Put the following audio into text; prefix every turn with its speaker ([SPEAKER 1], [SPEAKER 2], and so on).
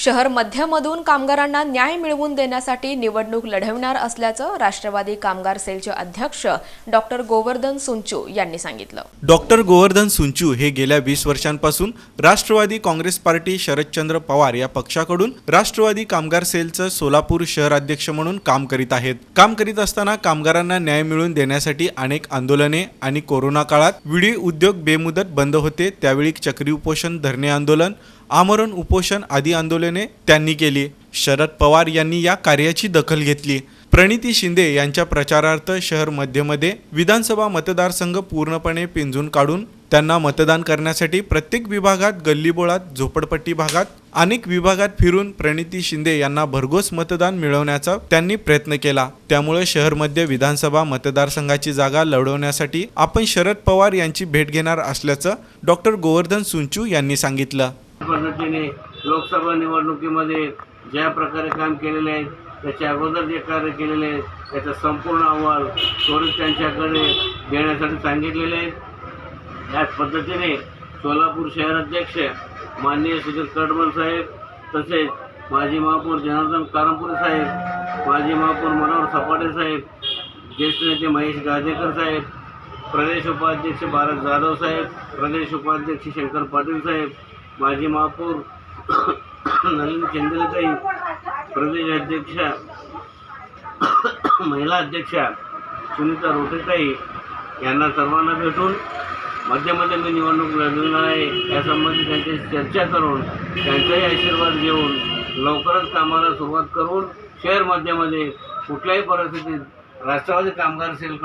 [SPEAKER 1] शहर मध्यमधून कामगारांना न्याय मिळवून देण्यासाठी निवडणूक लढवणार असल्याचं राष्ट्रवादी कामगार सेलचे अध्यक्ष डॉक्टर गोवर्धन सुंचू यांनी सांगितलं.
[SPEAKER 2] डॉक्टर गोवर्धन सुंचू हे गेल्या वीस वर्षांपासून राष्ट्रवादी काँग्रेस पार्टी शरदचंद्र पवार या पक्षाकडून राष्ट्रवादी कामगार सेलचं सोलापूर शहराध्यक्ष म्हणून काम करीत आहेत. काम करीत असताना कामगारांना न्याय मिळवून देण्यासाठी अनेक आंदोलने आणि कोरोना काळात विडी उद्योग बेमुदत बंद होते त्यावेळी चक्री उपोषण धरणे आंदोलन आमरण उपोषण आदी आंदोलन त्यांनी केली. शरद पवार यांनी या कार्याची दखल घेतली. प्रणिती शिंदे यांच्या प्रचारार्थ शहर मध्यमध्ये विधानसभा मतदारसंघ पूर्णपणे पिंजून काढून त्यांना मतदान करण्यासाठी प्रत्येक विभागात गल्लीबोळात झोपडपट्टी भागात अनेक विभागात फिरून प्रणिती शिंदे यांना भरघोस मतदान मिळवण्याचा त्यांनी प्रयत्न केला. त्यामुळे शहरमध्ये विधानसभा मतदारसंघाची जागा लढवण्यासाठी आपण शरद पवार यांची भेट घेणार असल्याचं डॉक्टर गोवर्धन सुंचू यांनी सांगितलं.
[SPEAKER 3] लोकसभा निवडणुकीमध्ये ज्या प्रकारे काम केलेले आहे त्याच्या अगोदर जे कार्य केलेले आहे त्याचा संपूर्ण अहवाल त्वरित त्यांच्याकडे देण्यासाठी सांगितलेले आहे. याच पद्धतीने सोलापूर शहराध्यक्ष माननीय सुधीर कडमल साहेब तसेच माजी महापौर जनार्दन कारंपुरे साहेब माजी महापौर मनोहर सपाटे साहेब ज्येष्ठ नेते महेश गादेकर साहेब प्रदेश उपाध्यक्ष भारत जाधव साहेब प्रदेश उपाध्यक्ष शंकर पाटील साहेब माजी महापौर नलिन चंद्रताई प्रदेश अध्यक्षा महिला अध्यक्षा सुनीता रोटेताई यांना सर्वांना भेटून मध्यमध्ये मी निवडणूक लढवणार आहे. यासंबंधी त्यांच्याशी चर्चा करून त्यांचाही आशीर्वाद घेऊन लवकरच कामाला सुरुवात करून शहर मध्यमध्ये कुठल्याही परिस्थितीत राष्ट्रवादी कामगार सेलकडून